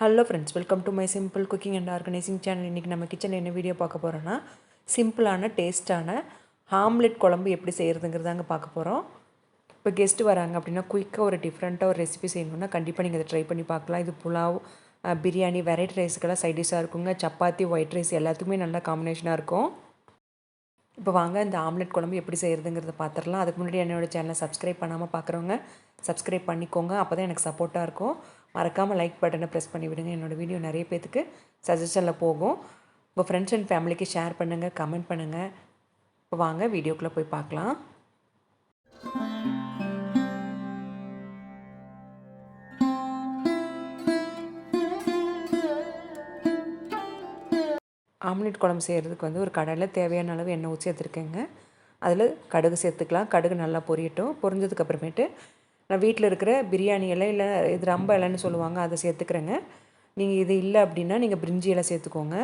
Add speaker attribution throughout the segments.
Speaker 1: Hello friends welcome to my simple cooking and organising channel இன்றைக்கி நம்ம கிச்சனில் என்ன வீடியோ பார்க்க போகிறோன்னா சிம்பிளான டேஸ்ட்டான ஆம்லெட் குழம்பு எப்படி செய்கிறதுங்கிறதாங்க பார்க்க போகிறோம் இப்போ கெஸ்ட்டு வராங்க அப்படின்னா குயிக்காக ஒரு டிஃப்ரெண்ட்டாக ஒரு ரெசிபி செய்யணுன்னா கண்டிப்பாக நீங்கள் அதை ட்ரை பண்ணி பார்க்கலாம். இது புலாவ் பிரியாணி வெரைட்டி ரைஸுக்கெல்லாம் சைட் டிஷ்ஷாக இருக்குங்க. சப்பாத்தி ஒயிட் ரைஸ் எல்லாத்துக்குமே நல்ல காம்பினேஷனாக இருக்கும். இப்போ வாங்க இந்த ஆம்லெட் குழம்பு எப்படி செய்கிறதுங்கிறத பார்த்துடலாம் அதுக்கு முன்னாடி என்னோடய சேனலை சப்ஸ்கிரைப் பண்ணாமல் பார்க்குறவங்க சப்ஸ்கிரைப் பண்ணிக்கோங்க. அப்போ தான் எனக்கு சப்போர்ட்டாக இருக்கும். மறக்காமல் லைக் பட்டனை ப்ரெஸ் பண்ணி விடுங்க. என்னோட வீடியோ நிறைய பேத்துக்கு சஜஷனில் போகும். உங்கள் ஃப்ரெண்ட்ஸ் அண்ட் ஃபேமிலிக்கு ஷேர் பண்ணுங்கள் கமெண்ட் பண்ணுங்கள் இப்போ வாங்க வீடியோக்குள்ளே போய் பார்க்கலாம். ஆம்லெட் குழம்பு செய்கிறதுக்கு வந்து ஒரு கடையில் தேவையான அளவு எண்ணெய் ஊற்றி சேர்த்துருக்கேங்க அதில் கடுகு சேர்த்துக்கலாம். கடுகு நல்லா பொரியட்டும். பொரிஞ்சதுக்கு அப்புறமேட்டு நான் வீட்டில் இருக்கிற பிரியாணி இலை இல்லை இது ரம்ப இலைன்னு சொல்லுவாங்க அதை சேர்த்துக்கிறேங்க. நீங்கள் இது இல்லை அப்படின்னா நீங்கள் பிரிஞ்சி இலை சேர்த்துக்கோங்க.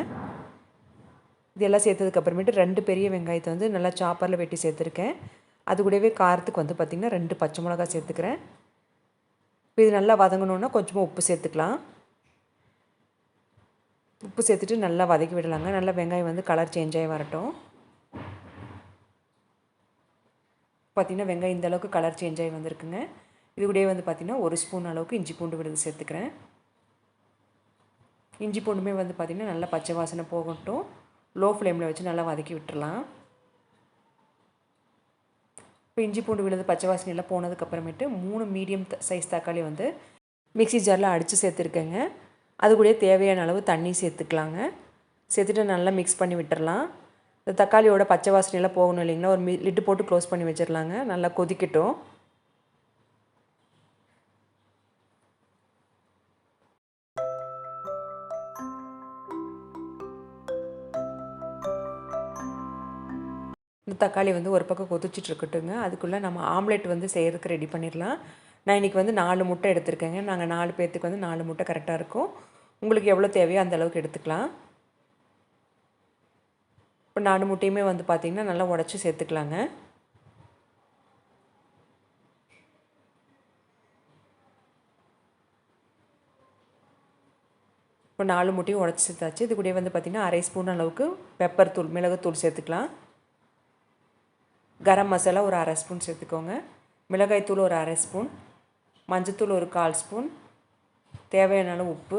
Speaker 1: இதெல்லாம் சேர்த்ததுக்கப்புறமேட்டு ரெண்டு பெரிய வெங்காயத்தை வந்து நல்லா சாப்பரில் வெட்டி சேர்த்துருக்கேன். அது கூடவே காரத்துக்கு வந்து பார்த்திங்கன்னா ரெண்டு பச்சை மிளகா சேர்த்துக்கிறேன். இப்போ இது நல்லா வதங்கணுன்னா கொஞ்சமாக உப்பு சேர்த்துக்கலாம். உப்பு சேர்த்துட்டு நல்லா வதக்கி விடலாங்க. நல்லா வெங்காயம் வந்து கலர் சேஞ்ச் ஆகி வரட்டும். பார்த்திங்கன்னா வெங்காயம் இந்தளவுக்கு கலர் சேஞ்ச் ஆகி வந்திருக்குங்க. இது கூடயே வந்து பார்த்திங்கன்னா ஒரு ஸ்பூன் அளவுக்கு இஞ்சி பூண்டு விழுது சேர்த்துக்கிறேன். இஞ்சி பூண்டுமே வந்து பார்த்திங்கன்னா நல்லா பச்சை வாசனை போகட்டும். லோ ஃப்ளேமில் வச்சு நல்லா வதக்கி விட்டுடலாம் இப்போ இஞ்சி பூண்டு விழுது பச்சை வாசனை எல்லாம் போனதுக்கப்புறமேட்டு மூணு மீடியம் சைஸ் தக்காளி வந்து மிக்ஸி ஜாரில் அடித்து சேர்த்துருக்கேங்க. அது கூட தேவையான அளவு தண்ணி சேர்த்துக்கலாங்க. சேர்த்துட்டு நல்லா மிக்ஸ் பண்ணி விட்டுடலாம் இந்த தக்காளியோட பச்சை வாசனையெல்லாம் போகணும் இல்லைங்களா? ஒரு மி லிட்டு போட்டு க்ளோஸ் பண்ணி வச்சிடலாங்க நல்லா கொதிக்கட்டும். இந்த தக்காளி வந்து ஒரு பக்கம் கொதிச்சிட்டு இருக்கட்டுங்க அதுக்குள்ளே நம்ம ஆம்லெட் வந்து செய்கிறதுக்கு ரெடி பண்ணிடலாம். நான் இன்றைக்கி வந்து நாலு முட்டை எடுத்திருக்கேங்க. நாங்கள் நாலு பேர்த்துக்கு வந்து நாலு முட்டை கரெக்டாக இருக்கும். உங்களுக்கு எவ்வளோ தேவையோ அந்த அளவுக்கு எடுத்துக்கலாம். இப்போ நாலு முட்டையுமே வந்து பார்த்திங்கன்னா நல்லா உடச்சி சேர்த்துக்கலாங்க. இப்போ நாலு முட்டையும் உடச்சி சேர்த்தாச்சு. இது கூட வந்து பார்த்திங்கன்னா அரை ஸ்பூன் அளவுக்கு பெப்பர் தூள் மிளகுத்தூள் சேர்த்துக்கலாம். கரம் மசாலா ஒரு அரை ஸ்பூன் சேர்த்துக்கோங்க. மிளகாய்த்தூள் ஒரு அரை ஸ்பூன். மஞ்சத்தூள் ஒரு கால் ஸ்பூன். தேவையான அளவு உப்பு.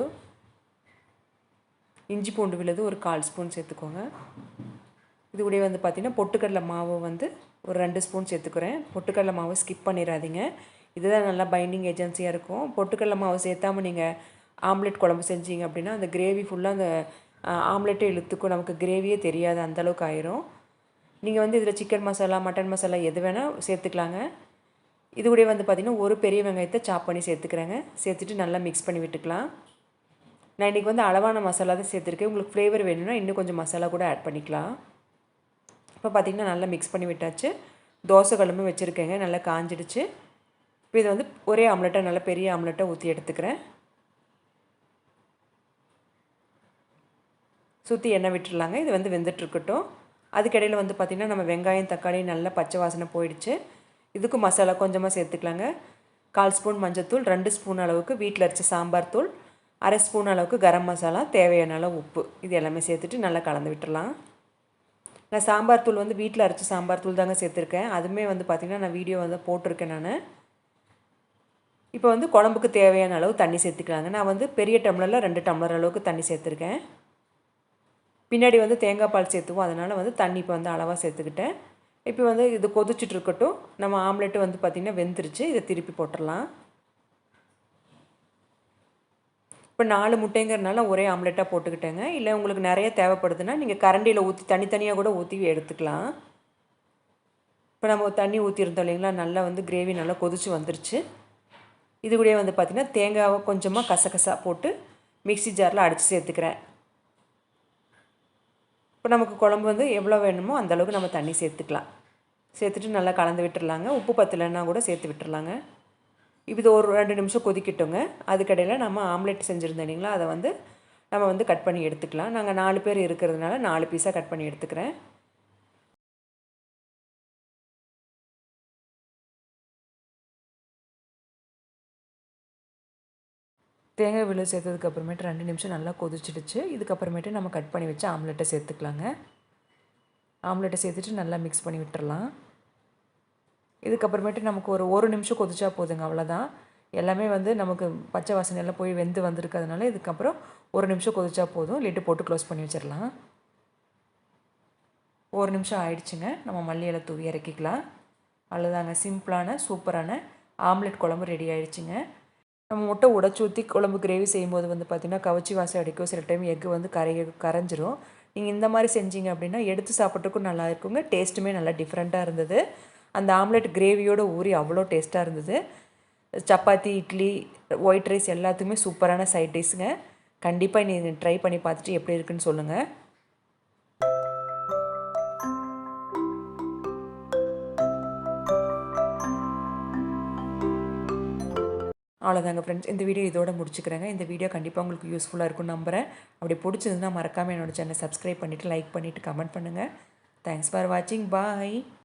Speaker 1: இஞ்சி பூண்டு விழுது ஒரு கால் ஸ்பூன் சேர்த்துக்கோங்க. இது கூட வந்து பார்த்திங்கன்னா பொட்டுக்கடலை மாவு வந்து ஒரு ரெண்டு ஸ்பூன் சேர்த்துக்கிறேன். பொட்டுக்கடலை மாவு ஸ்கிப் பண்ணிடாதீங்க. இதுதான் நல்லா பைண்டிங் ஏஜென்சியாக இருக்கும். பொட்டுக்கடலை மாவு சேர்த்தாமல் நீங்கள் ஆம்லெட் குழம்பு செஞ்சீங்க அப்படின்னா அந்த கிரேவி ஃபுல்லாக அந்த ஆம்லெட்டே இழுத்துக்கும். நமக்கு கிரேவியே தெரியாது. அந்தளவுக்கு ஆயிரும். நீங்கள் வந்து இதில் சிக்கன் மசாலா மட்டன் மசாலா எது வேணால் சேர்த்துக்கலாங்க. இது கூட வந்து பார்த்திங்கன்னா ஒரு பெரிய வெங்காயத்தை சாப் பண்ணி சேர்த்துக்கிறேங்க. சேர்த்துட்டு நல்லா மிக்ஸ் பண்ணி விட்டுக்கலாம். நான் இன்றைக்கி வந்து அளவான மசாலா தான் சேர்த்துருக்கேன். உங்களுக்கு ஃப்ளேவர் வேணும்னா இன்னும் கொஞ்சம் மசாலா கூட ஆட் பண்ணிக்கலாம். இப்போ பார்த்திங்கன்னா நல்லா மிக்ஸ் பண்ணி விட்டாச்சு. தோசை குழம்பு வச்சுருக்கேங்க. நல்லா காஞ்சிடுச்சு. இப்போ இதை வந்து ஒரே ஆம்லெட்டாக நல்லா பெரிய ஆம்லெட்டாக ஊற்றி எடுத்துக்கிறேன். சுற்றி எண்ணெய் விட்டுடலாங்க. இது வந்து வெந்துட்டுருக்கட்டும் அதுக்கிடையில் வந்து பார்த்திங்கன்னா நம்ம வெங்காயம் தக்காளி நல்லா பச்சை வாசனை போயிடுச்சு. இதுக்கு மசாலா கொஞ்சமாக சேர்த்துக்கலாங்க. கால் ஸ்பூன் மஞ்சத்தூள் ரெண்டு ஸ்பூன் அளவுக்கு வீட்டில் அரைச்ச சாம்பார் தூள் அரை ஸ்பூன் அளவுக்கு கரம் மசாலா தேவையான அளவு உப்பு. இது எல்லாமே சேர்த்துட்டு நல்லா கலந்து விட்டுடலாம் நான் சாம்பார் தூள் வந்து வீட்டில் அரைச்ச சாம்பார் தூள் தாங்க சேர்த்துருக்கேன். அதுவுமே வந்து பார்த்திங்கன்னா நான் வீடியோ வந்து போட்டிருக்கேன் நான். இப்போ வந்து குழம்புக்கு தேவையான அளவு தண்ணி சேர்த்துக்கலாங்க. நான் வந்து பெரிய டம்ளரில் ரெண்டு டம்ளர் அளவுக்கு தண்ணி சேர்த்துருக்கேன். பின்னாடி வந்து தேங்காய் பால் சேர்த்துவோம். அதனால் வந்து தண்ணி இப்போ வந்து அளவாக சேர்த்துக்கிட்டேன். இப்போ வந்து இது கொதிச்சுட்டு இருக்கட்டும். நம்ம ஆம்லெட்டு வந்து பார்த்திங்கன்னா வெந்துருச்சு. இதை திருப்பி போட்டுடலாம். இப்போ நாலு முட்டைங்கிறனால ஒரே ஆம்லெட்டாக போட்டுக்கிட்டேங்க. இல்லை உங்களுக்கு நிறைய தேவைப்படுதுன்னா நீங்கள் கரண்டியில் ஊற்றி தனித்தனியாக கூட ஊற்றி எடுத்துக்கலாம். இப்போ நம்ம தண்ணி ஊற்றிருந்தோம் இல்லைங்களா? நல்லா வந்து கிரேவி நல்லா கொதிச்சு வந்துருச்சு. இது கூட வந்து பார்த்திங்கன்னா தேங்காவை கொஞ்சமாக கசகசா போட்டு மிக்ஸி ஜாரில் அடித்து சேர்த்துக்கிறேன். இப்போ நமக்கு குழம்பு வந்து எவ்வளோ வேணுமோ அந்தளவுக்கு நம்ம தண்ணி சேர்த்துக்கலாம். சேர்த்துட்டு நல்லா கலந்து விட்டுடலாங்க உப்பு பத்தலைன்னா கூட சேர்த்து விட்டுடலாங்க இது ஒரு ரெண்டு நிமிஷம் கொதிக்கட்டுங்க. அதுக்கடையில் நம்ம ஆம்லெட் செஞ்சுருந்தோம் இல்லைங்களா? அதை வந்து நம்ம வந்து கட் பண்ணி எடுத்துக்கலாம். நாங்கள் நாலு பேர் இருக்கிறதுனால நாலு பீஸாக கட் பண்ணி எடுத்துக்கிறேன். தேங்காய் விழு சேர்த்ததுக்கு அப்புறமேட்டு ரெண்டு நிமிஷம் நல்லா கொதிச்சிடுச்சு. இதுக்கப்புறமேட்டு நம்ம கட் பண்ணி வச்சு ஆம்லெட்டை சேர்த்துக்கலாங்க. ஆம்லெட்டை சேர்த்துட்டு நல்லா மிக்ஸ் பண்ணி விட்டுறலாம். இதுக்கப்புறமேட்டு நமக்கு ஒரு ஒரு நிமிஷம் கொதிச்சா போதுங்க அவ்வளோதான் எல்லாமே வந்து நமக்கு பச்சை வாசனையெல்லாம் போய் வெந்து வந்திருக்கிறதுனால இதுக்கப்புறம் ஒரு நிமிஷம் கொதிச்சா போதும். லிட்டு போட்டு க்ளோஸ் பண்ணி வச்சிடலாம். ஒரு நிமிஷம் ஆயிடுச்சுங்க. நம்ம மல்லியில் இலை தூவி இறக்கிக்கலாம். அவ்வளோதாங்க சிம்பிளான சூப்பரான ஆம்லெட் குழம்பு ரெடி ஆயிடுச்சுங்க. நம்ம முட்டை உடச்சி ஊற்றி குழம்பு கிரேவி செய்யும்போது வந்து பார்த்திங்கன்னா கவச்சி வாசம் அடிக்கும். சில டைம் எக்கு வந்து கரைய கரைஞ்சிரும். நீங்கள் இந்த மாதிரி செஞ்சீங்க அப்படின்னா எடுத்து சாப்பிட்றதுக்கும் நல்லா இருக்குங்க. டேஸ்ட்டுமே நல்லா டிஃப்ரெண்ட்டாக இருந்தது. அந்த ஆம்லெட் கிரேவியோட ஊறி அவ்வளோ டேஸ்ட்டாக இருந்தது. சப்பாத்தி இட்லி ஒயிட் ரைஸ் எல்லாத்துக்குமே சூப்பரான சைட் டிஷ்ஷுங்க கண்டிப்பாக நீங்கள் ட்ரை பண்ணி பார்த்துட்டு எப்படி இருக்குன்னு சொல்லுங்கள் அவ்வளோதாங்க ஃப்ரெண்ட்ஸ் இந்த வீடியோ இதோட முடிச்சுக்கிறேங்க. இந்த வீடியோ கண்டிப்பாக உங்களுக்கு யூஸ்ஃபுல்லாக இருக்கும் நம்புகிறேன் அப்படி பிடிச்சதுன்னா மறக்காமல் என்னோட சேனலை சப்ஸ்கிரைப் பண்ணிவிட்டு லைக் பண்ணிவிட்டு கமெண்ட் பண்ணுங்கள் தேங்க்ஸ் ஃபார் வாட்சிங் பாய்